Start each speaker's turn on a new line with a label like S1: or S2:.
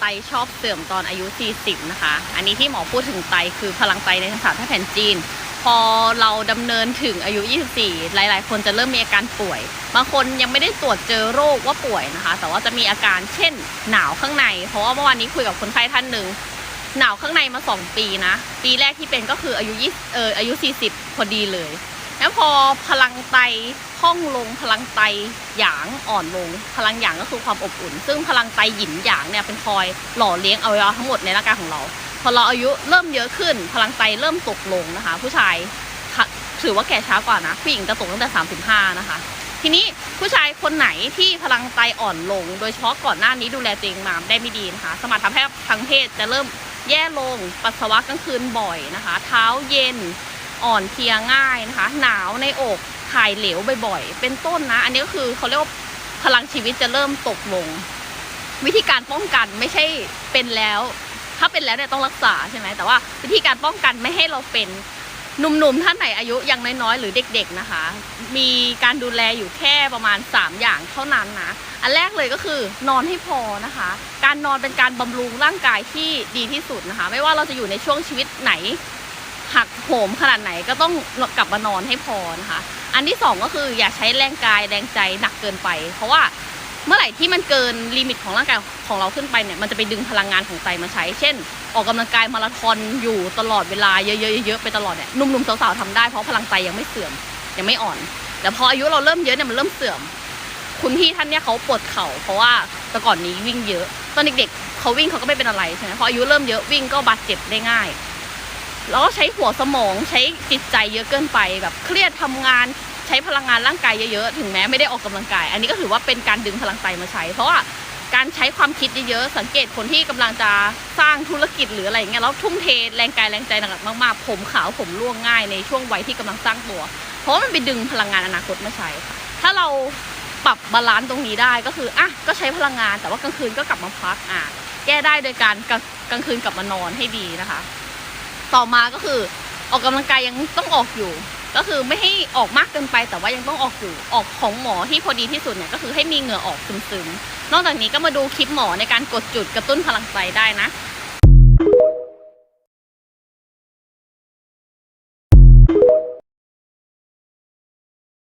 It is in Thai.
S1: ไตชอบเสื่อมตอนอายุ 40 นะคะ อันนี้ที่หมอพูดถึงไตคือพลังไตในทางศาสตร์แพทย์แผนจีน พอเราดำเนินถึงอายุ 24 หลาย ๆ คนจะเริ่มมีอาการป่วย บางคนยังไม่ได้ตรวจเจอโรคว่าป่วยนะคะ แต่ว่าจะมีอาการเช่น หนาวข้างใน เพราะว่าเมื่อวานนี้คุยกับคนไข้ท่านหนึ่งหนาวข้างในมา 2 ปีนะ ปีแรกที่เป็นก็คืออายุ20เอออายุ 40 พอดีเลย แล้วพอพลังไตพร่องลงพลังไตหยางอ่อนลง พลังหยางก็คือความอบอุ่น ซึ่งพลังไตหยินหยางเนี่ยเป็นคอยหล่อเลี้ยงอวัยวะทั้งหมดในร่างกายของเรา พอเราอายุเริ่มเยอะขึ้น พลังไตเริ่มตกลงนะคะ ผู้ชายถือว่าแก่ช้ากว่านะผู้หญิงจะตกตั้งแต่ 35 นะคะ ทีนี้ผู้ชายคนไหนที่พลังไตอ่อนลง โดยเฉพาะก่อนหน้านี้ดูแลตัวเองมาได้ไม่ดีนะคะ สมรรถภาพทางเพศจะเริ่มแย่ลงปัสสาวะกลางคืนบ่อยนะคะ เท้าเย็น อ่อนเพลียง่ายนะคะ หนาวในอกถ่ายเหลวบ่อยๆ เป็นต้นนะ อันนี้ก็คือเขาเรียกว่าพลังชีวิตจะเริ่มตกลง วิธีการป้องกันไม่ใช่เป็นแล้ว ถ้าเป็นแล้วเนี่ยต้องรักษาใช่ไหมแต่ว่าวิธีการป้องกันไม่ให้เราเป็นหนุ่มๆท่านไหนอายุยังน้อยๆ หรือเด็กๆนะคะ มีการดูแลอยู่แค่ประมาณ 3 อย่างเท่านั้นนะอันแรกเลยก็คือนอนให้พอนะคะ การนอนเป็นการบำรุงร่างกายที่ดีที่สุดนะคะ ไม่ว่าเราจะอยู่ในช่วงชีวิตไหน หักโหมขนาดไหนก็ต้องกลับมานอนให้พอนะคะ อันที่สองก็คืออย่าใช้แรงกายแรงใจหนักเกินไป เพราะว่าเมื่อไหร่ที่มันเกินลิมิตของร่างกายของเราขึ้นไปเนี่ยมันจะไปดึงพลังงานของไตมาใช้ เช่น ออกกำลังกายมาราธอนอยู่ตลอดเวลาเยอะๆๆไปตลอดเนี่ยหนุ่มๆสาวๆทำได้เพราะพลังไตยังไม่เสื่อมยังไม่อ่อน แต่พออายุเราเริ่มเยอะเนี่ยมันเริ่มเสื่อม คุณพี่ท่านเนี่ยเขาปวดเข่าเพราะว่าแต่ก่อนนี้วิ่งเยอะ ตอนเด็กๆเขาวิ่งเขาก็ไม่เป็นอะไรใช่ไหมพออายุเริ่มเยอะวิ่งก็บาดเจ็บได้ง่าย แล้วก็ใช้หัวสมองใช้จิตใจเยอะเกินไปแบบเครียดทำงานใช้พลังงานร่างกายเยอะๆถึงแม้ไม่ได้ออกกำลังกาย อันนี้ก็ถือว่าเป็นการดึงพลังไตมาใช้ เพราะว่าการใช้ความคิดเยอะๆสังเกตคนที่กำลังจะสร้างธุรกิจหรืออะไรอย่างเงี้ยแล้วทุ่มเทแรงกายแรงใจหนักมากๆ ผมขาวผมร่วงง่ายในช่วงวัยที่กำลังสร้างตัว เพราะมันไปดึงพลังงานอนาคตมาใช้ค่ะถ้าเราปรับบาลานซ์ตรงนี้ได้ก็คืออะก็ใช้พลังงานแต่ว่ากลางคืนก็กลับมาพักอะแก้ได้โดยการกลางกลางคืนกลับมานอนให้ดีนะคะ ต่อมาก็คือออกกำลังกายยังต้องออกอยู่ ก็คือไม่ให้ออกมากเกินไป แต่ว่ายังต้องออกอยู่ออกของหมอที่พอดีที่สุดเนี่ยก็คือให้มีเหงื่อออกซึมๆนอกจากนี้ก็มาดูคลิปหมอในการกดจุดกระตุ้นพลังใจได้นะ